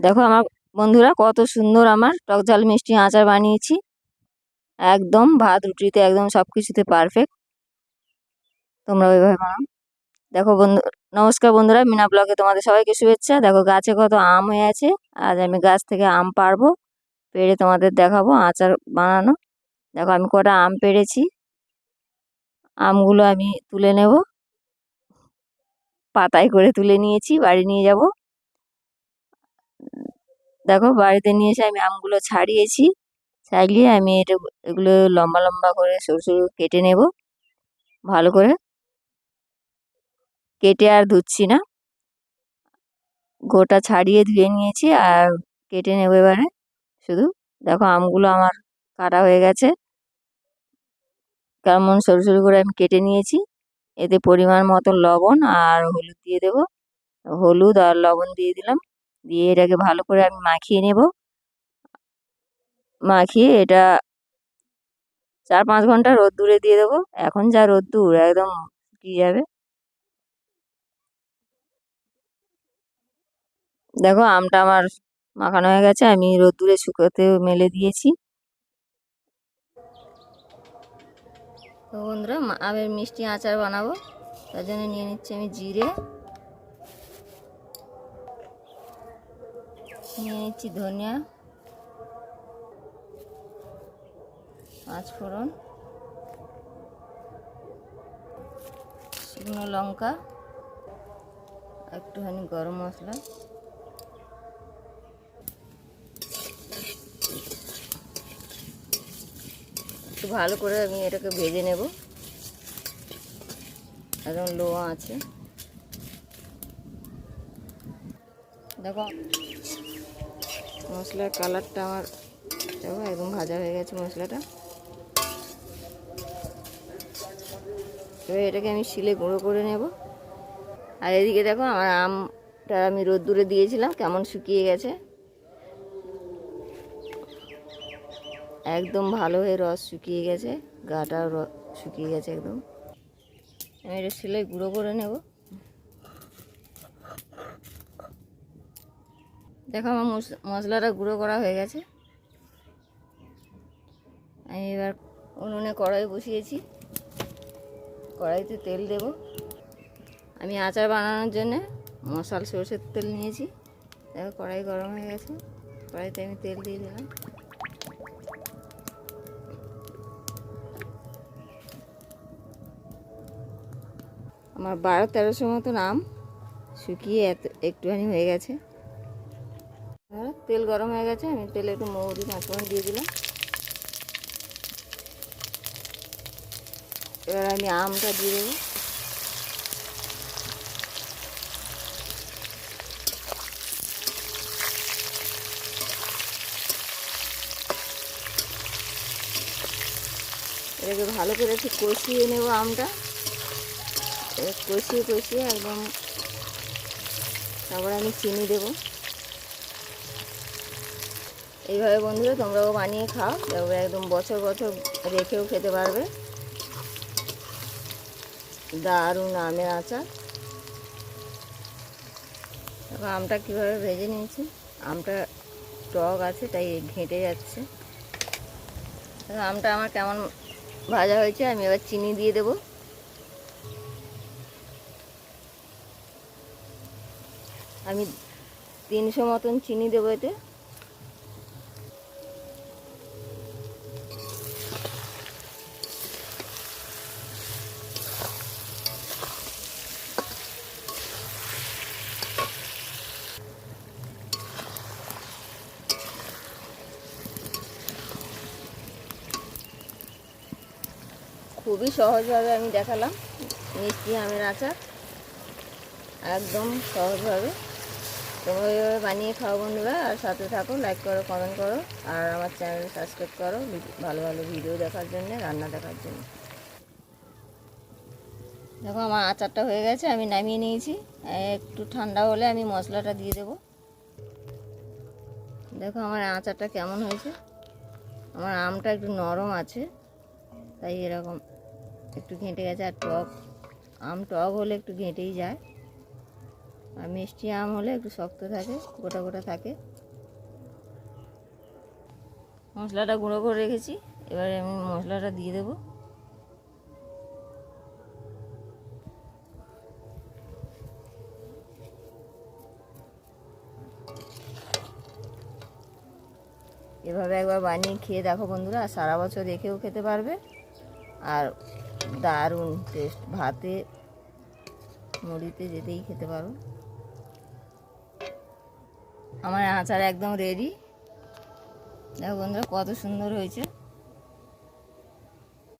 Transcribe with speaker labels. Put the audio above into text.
Speaker 1: দেখো আমার বন্ধুরা কত সুন্দর আমার টক ঝাল মিষ্টি আচার বানিয়েছি। একদম ভাত, রুটিতে একদম সব কিছুতে পারফেক্ট তোমরা ওইভাবে বানাও। দেখো বন্ধু, নমস্কার বন্ধুরা, মিনা ব্লগে তোমাদের সবাইকে শুভেচ্ছা। দেখো গাছে কত আম হয়ে আছে। আজ আমি গাছ থেকে আম পারব পেড়ে তোমাদের দেখাবো আচার বানানো। দেখো আমি কটা আম পেড়েছি। আমগুলো আমি তুলে নেব। পাতায় করে তুলে নিয়েছি, বাড়ি নিয়ে যাব। দেখো বাড়িতে নিয়ে এসে আমি আমগুলো ছাড়িয়েছি, ছাড়িয়ে আমি এটা এগুলো লম্বা লম্বা করে সরু সরু কেটে নেব, ভালো করে। কেটে আর ধুচ্ছি না। গোটা ছাড়িয়ে ধুয়ে নিয়েছি আর কেটে নেব এবারে শুধু। দেখো আমগুলো আমার কাটা হয়ে গেছে। কেমন সরু সরু করে আমি কেটে নিয়েছি। এতে পরিমাণ মতো লবণ আর হলুদ দিয়ে দেব। হলুদ আর লবণ দিয়ে দিলাম। দিয়ে এটাকে ভালো করে আমি মাখিয়ে নেব। মাখিয়ে এটা চার পাঁচ ঘণ্টা রোদ্দুরে দিয়ে দেবো। এখন যা রোদ্দুর, একদম শুকিয়ে যাবে। দেখো, আমটা আমার মাখানো হয়ে গেছে, আমি রোদ্দুরে শুকোতে মেলে দিয়েছি। তো বন্ধুরা আমের মিষ্টি আচার বানাবো। তার জন্য নিয়ে নিচ্ছি আমি জিরে। নিয়ে নিচ্ছি ধনিয়া পাঁচ ফোড়ন শুকনো লঙ্কা, একটুখানি গরম মশলা, একটু ভালো করে আমি এটাকে ভেজে নেব। একদম লো আছে দেখো। মশলার কালারটা আমার দেখো, একদম ভাজা হয়ে গেছে মশলাটা। এবার এটাকে আমি শিলে গুঁড়ো করে নেব। আর এদিকে দেখো, আমার আমটা আমি রোদ্দুরে দিয়েছিলাম, কেমন শুকিয়ে গেছে। একদম ভালো হয়ে রস শুকিয়ে গেছে গাটা শুকিয়ে গেছে একদম। আমি এটা শিলে গুঁড়ো করে নেব। দেখো আমার মশ- মশলাটা গুঁড়ো করা হয়ে গেছে। আমি এবার উনুনে কড়াই বসিয়েছি। কড়াইতে তেল দেব। আমি আচার বানানোর জন্যে মশাল সরষের তেল নিয়েছি। দেখো কড়াই গরম হয়ে গেছে। কড়াইতে আমি তেল দিয়ে দিলাম। আমার বারো তেরোশো মতো আম শুকিয়ে এত, একটুখানি হয়ে গেছে। তেল গরম হয়ে গেছে, আমি তেলে একটু মৌরি পাঁচফোড়ন দিয়ে দিলাম। এবার আমি আমটা দিয়ে দেবো। এটাকে ভালো করে একটু কষিয়ে নেব আমটা। কষিয়ে কষিয়ে একদম তারপরে আমি চিনি দেব। এইভাবে বন্ধুরা তোমরাও বানিয়ে খাও, দেখবে একদম বছর বছর রেখেও খেতে পারবে। দারুণ আমের আচার। দেখো আমটা কীভাবে ভেজে নিয়েছি। আমটা টক আছে, তাই ঘেঁটে যাচ্ছে। আমটা আমার কেমন ভাজা হয়েছে, আমি এবার চিনি দিয়ে দেবো। আমি তিনশো মতন চিনি দেবো এতে। খুবই সহজভাবে আমি দেখালাম। মিষ্টি আমের আচার। একদম সহজভাবে। তোমরা এইভাবে বানিয়ে খাও বন্ধুরা, আর সাথে থাকো লাইক করো কমেন্ট করো, আর আমার চ্যানেল সাবস্ক্রাইব করো ভালো ভালো ভিডিও দেখার জন্য, রান্না দেখার জন্য। দেখো আমার আচারটা হয়ে গেছে, আমি নামিয়ে নিয়েছি। একটু ঠান্ডা হলে আমি মশলাটা দিয়ে দেবো। দেখো আমার আচারটা কেমন হয়েছে। আমার আমটা একটু নরম আছে, তাই এরকম। একটু ঘেঁটে গেছে, আর টক, আম টক হলে একটু ঘেঁটেই যায়। আর মিষ্টি আম হলে একটু শক্ত থাকে, গোটা গোটা থাকে। মশলাটা গুঁড়ো করে রেখেছি, এবারে আমি মশলাটা দিয়ে দেবো। এভাবে একবার বানিয়ে খেয়ে দেখো বন্ধুরা সারা বছর রেখেও খেতে পারবে। আর দারুণ টেস্ট ভাতে, মুড়িতে যেতেই খেতে পারো। আমার আচার একদম রেডি দেখো বন্ধুরা, কত সুন্দর হয়েছে।